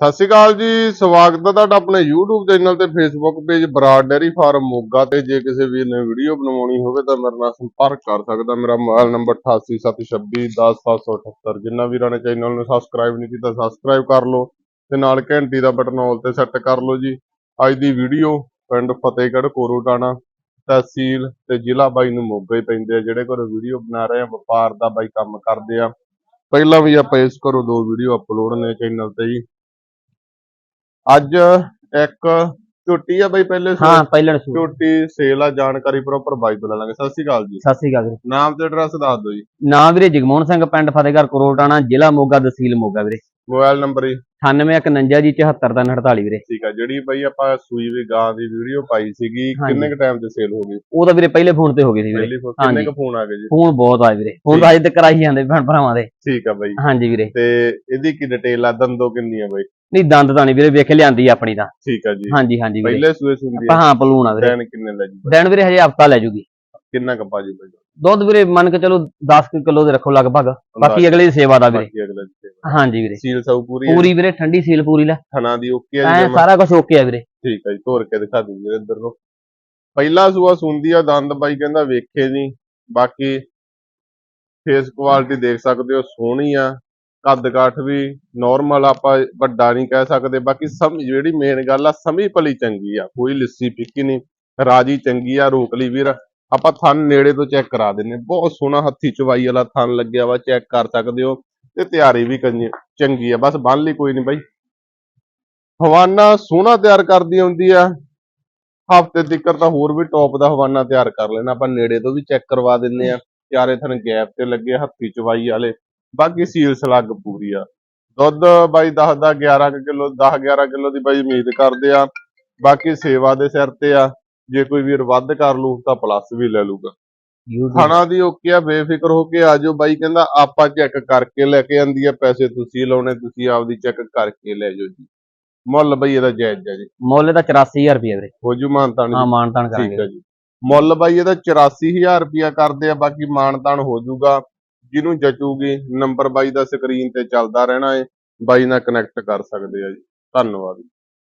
ਸਤਿ ਸ਼੍ਰੀ ਅਕਾਲ ਜੀ, ਸਵਾਗਤ ਹੈ ਤੁਹਾਡਾ ਆਪਣੇ YouTube ਚੈਨਲ ਤੇ Facebook page Brar dairy farm Moga ਤੇ। ਜੇ ਕਿਸੇ ਵੀਰ ਨੇ ਵੀਡੀਓ ਬਣਾਉਣੀ ਹੋਵੇ ਤਾਂ ਮੇਰੇ ਨਾਲ ਸੰਪਰਕ ਕਰ ਸਕਦਾ। ਮੇਰਾ ਮੋਬਾਈਲ ਨੰਬਰ 8876210778 ਜਿੰਨਾ ਵੀਰਾਂ ਨੇ ਚੈਨਲ ਨੂੰ ਸਬਸਕ੍ਰਾਈਬ ਨਹੀਂ ਕੀਤਾ ਸਬਸਕ੍ਰਾਈਬ ਕਰ ਲਓ ਤੇ ਨਾਲ ਘੰਟੀ ਦਾ ਬਟਨ ਆਲ ਤੇ ਸੈੱਟ ਕਰ ਲਓ ਜੀ। ਅੱਜ ਦੀ ਵੀਡੀਓ ਪਿੰਡ ਫਤਿਹਗੜ੍ਹ, ਕੋਰੋਟਾਣਾ ਤਹਿਸੀਲ ਤੇ ਜ਼ਿਲ੍ਹਾ ਬਾਈ ਨੂੰ ਮੋਗਾ ਹੀ ਪੈਂਦੇ ਆ, ਜਿਹੜੇ ਕੋਲ ਵੀਡੀਓ ਬਣਾ ਰਹੇ ਆ, ਵਪਾਰ ਦਾ ਬਾਈ ਕੰਮ ਕਰਦੇ ਆ। ਪਹਿਲਾਂ ਵੀ ਆਪਾਂ ਇਸ ਕਰੋ ਦੋ ਵੀਡੀਓ ਅਪਲੋਡ ਨੇ ਚੈਨਲ ਤੇ ਜੀ। ਅੱਜ ਇੱਕ ਝੋਟੀ ਆ ਬਈ ਪਹਿਲੇ। ਹਾਂ ਪਹਿਲਣ ਸੂਟ ਝੋਟੀ ਸੇਲ ਆ ਜਾਣਕਾਰੀ ਪ੍ਰੋਪਰ ਬਾਈ ਤੋਂ ਲੈ ਲਾਂਗੇ। ਸਤਿ ਸ਼੍ਰੀ ਅਕਾਲ ਜੀ। ਸਤਿ ਸ੍ਰੀ ਅਕਾਲ ਵੀਰੇ। ਨਾਮ ਤੇ ਐਡਰੈਸ ਦੱਸ ਦਿਓ ਜੀ। ਨਾਮ ਵੀਰੇ ਜਗਮੋਹਨ ਸਿੰਘ ਪਿੰਡ ਫਤਿਹਗੜ੍ਹ ਕਰੋਟਾਣਾ ਜ਼ਿਲ੍ਹਾ ਮੋਗਾ ਤਹਿਸੀਲ ਮੋਗਾ ਵੀਰੇ। ਮੋਬਾਈਲ ਨੰਬਰ ਜੀ 9151 ਜੀ 74348 ਵੀਰੇ। ਠੀਕ ਆ ਜਿਹੜੀ ਬਈ ਆਪਾਂ ਸੂਈ ਵੀ ਗਾਂ ਦੀ ਵੀਡੀਓ ਪਾਈ ਸੀਗੀ। ਕਿੰਨੇ ਕ ਟਾਈਮ ਤੇ ਸੇਲ ਹੋ ਗਈ? ਉਹ ਤਾਂ ਵੀਰੇ ਪਹਿਲੇ ਫੋਨ ਤੇ ਹੋ ਗਈ ਸੀ ਵੀਰੇ। ਕਿੰਨੇ ਕ। ਫੋਨ ਆ ਗਏ ਜੀ? ਫੋਨ ਬਹੁਤ ਆਏ ਵੀਰੇ। ਫੋਨ ਤਾਂ ਅਜੇ ਤੱਕ ਆਈ ਜਾਂਦੇ ਭੈਣ ਭਰਾਵਾਂ ਦੇ। ਠੀਕ ਆ ਬਈ। ਹਾਂਜੀ ਵੀਰੇ। ਤੇ ਇਹਦੀ ਕੀ ਡਿਟੇਲ ਆ? ਦੰਦੋ ਕਿੰਨੀ ਆ ਬਈ? ਨਹੀਂ ਦੰਦ ਤਾਂ ਨਹੀਂ ਵੀਰੇ ਵੇਖ ਲਿਆਂਦੀ ਆ ਆਪਣੀ ਤਾਂ। ਠੀਕ ਆ ਜੀ। ਹਾਂਜੀ ਹਾਂਜੀ ਵੀਰੇ। ਪਹਿਲੇ ਸੂਏ ਸੁੰਦੀ ਆਪਾਂ ਹਾਂ ਪਲੂਣ ਆ ਵੀਰੇ। ਟੈਨ ਕਿੰਨੇ ਲੈ ਜੀ ਦਿਨ ਵੀਰੇ ਹਜੇ ਹਫਤਾ ਲੈ ਜੂਗੀ। ਕਿੰਨਾ ਕੱਪਾ ਜੀ ਬਈ? ਦੁੱਧ ਵੀਰੇ ਮੰਨ ਕੇ ਚਲੋ 10 ਕਿਲੋ ਦੇ ਰੱਖੋ ਲਗਭਗ। ਬਾਕੀ ਅਗਲੇ ਦੀ ਸੇਵਾ ਦਾ ਵੀਰੇ। ਬਾਕੀ ਅਗਲੇ। ਹਾਂਜੀ ਵੀਰੇ। ਸੀਲ ਸਭ ਪੂਰੀ ਪੂਰੀ ਵੀਰੇ ਠੰਡੀ ਸੀਲ ਪੂਰੀ ਲੈ। ਥਣਾ ਦੀ ਓਕੇ ਐ ਜੀ ਜਮਾਂ? ਸਾਰਾ ਕੁਝ ਓਕੇ ਆ ਵੀਰੇ। ਠੀਕ ਹੈ ਜੀ ਤੋਰ ਕੇ ਦਿਖਾ ਦਿੰਦੇ ਇੱਧਰ ਨੂੰ। ਪਹਿਲਾ ਸੂਆ ਸੁੰਦੀ ਆ ਦੰਦ ਬਾਈ ਕਹਿੰਦਾ ਵੇਖੇ ਨਹੀਂ ਬਾਕੀ ਫੇਸ ਕੁਆਲਿਟੀ ਦੇਖ ਸਕਦੇ ਹੋ ਸੋਹਣੀ ਆ। ਕੱਦ ਕਾਠ ਵੀ ਨਾਰਮਲ ਆਪਾਂ ਵੱਡਾ ਨਹੀਂ ਕਹਿ ਸਕਦੇ। ਬਾਕੀ ਸਮ ਜਿਹੜੀ ਮੇਨ ਗੱਲ ਆ ਸਮੀ ਭਲੀ ਚੰਗੀ ਆ ਕੋਈ ਲਿੱਸੀ ਫਿੱਕੀ ਨਹੀਂ। ਰਾਜੀ ਚੰਗੀ ਆ ਰੋਕ ਲਈ ਵੀਰ। ਆਪਾਂ ਥਣ ਨੇੜੇ ਤੋਂ ਚੈੱਕ ਕਰਾ ਦਿੰਨੇ ਬਹੁਤ ਸੋਹਣਾ ਹੱਥੀ ਚਵਾਈ ਵਾਲਾ ਥਣ ਲੱਗਿਆ ਵਾ ਚੈੱਕ ਕਰ ਸਕਦੇ ਹੋ ਤੇ ਤਿਆਰੀ ਵੀ ਕੰਨੀ- ਚੰਗੀ ਆ। ਬਸ ਬੰਨ ਲਈ ਕੋਈ ਨਹੀਂ ਬਾਈ। ਹਵਾਨਾ ਸੋਹਣਾ ਤਿਆਰ ਕਰਦੀ ਹੁੰਦੀ ਆ। ਹਫ਼ਤੇ ਤੱਕ ਤਾਂ ਹੋਰ ਵੀ ਟੌਪ ਦਾ ਹਵਾਨਾ ਤਿਆਰ ਕਰ ਲੈਣਾ। ਆਪਾਂ ਨੇੜੇ ਤੋਂ ਵੀ ਚੈੱਕ ਕਰਵਾ ਦਿੰਨੇ ਆ ਚਾਰੇ ਥਣ ਗੈਪ ਤੇ ਲੱਗੇ ਹੱਥੀ ਚਵਾਈ ਵਾਲੇ। ਬਾਕੀ ਸੀਲ ਸਲੱਗ ਪੂਰੀ ਆ। ਦੁੱਧ ਬਾਈ 10 ਦਾ 11 ਕਿਲੋ 10 11 ਕਿਲੋ ਦੀ ਬਾਈ ਉਮੀਦ ਕਰਦੇ ਆ। ਬਾਕੀ ਸੇਵਾ ਦੇ ਸਿਰ ਤੇ ਆ। ਜੇ ਕੋਈ ਵੀਰ ਵੱਧ ਕਰ ਲੂ ਤਾਂ ਪਲੱਸ ਵੀ ਲੈ ਲੂਗਾ। ਖਾਣਾ ਦੀ ਓਕੇ ਆ ਬੇਫਿਕਰ ਹੋ ਕੇ ਆਜੋ ਬਾਈ ਕਹਿੰਦਾ ਆਪਾਂ ਚੈੱਕ ਕਰਕੇ ਲੈ ਕੇ ਆਂਦੀ ਆ ਪੈਸੇ ਤੁਸੀਂ ਲਾਉਣੇ ਤੁਸੀਂ ਆਪਦੀ ਚੈੱਕ ਕਰਕੇ ਲੈ ਜਾਓ ਜੀ। ਮੁੱਲ ਬਈ ਇਹਦਾ ਜਾਇਜ਼ ਆ ਜੀ। ਮੁੱਲ ਤਾਂ 84000 ਰੁਪਏ ਵੀਰੇ। ਹੋ ਜੂ ਮਾਨਤਾਨ ਹਾਂ ਮਾਨ ਤਾਨ ਠੀਕ ਕਰਾਂਗੇ ਹੈ ਜੀ। ਮੁੱਲ ਬਾਈ ਇਹਦਾ 84000 ਰੁਪਿਆ ਕਰਦੇ ਆ ਬਾਕੀ ਮਾਨਤਾਨ ਹੋ ਜਾਊਗਾ ਜਿਹਨੂੰ ਜਚੂਗੀ ਨੰਬਰ ਬਾਈ ਦਾ ਸਕਰੀਨ ਤੇ ਚੱਲਦਾ ਰਹਿਣਾ ਹੈ ਬਾਈ ਨਾਲ ਕਨੈਕਟ ਕਰ ਸਕਦੇ ਆ ਜੀ। ਧੰਨਵਾਦ।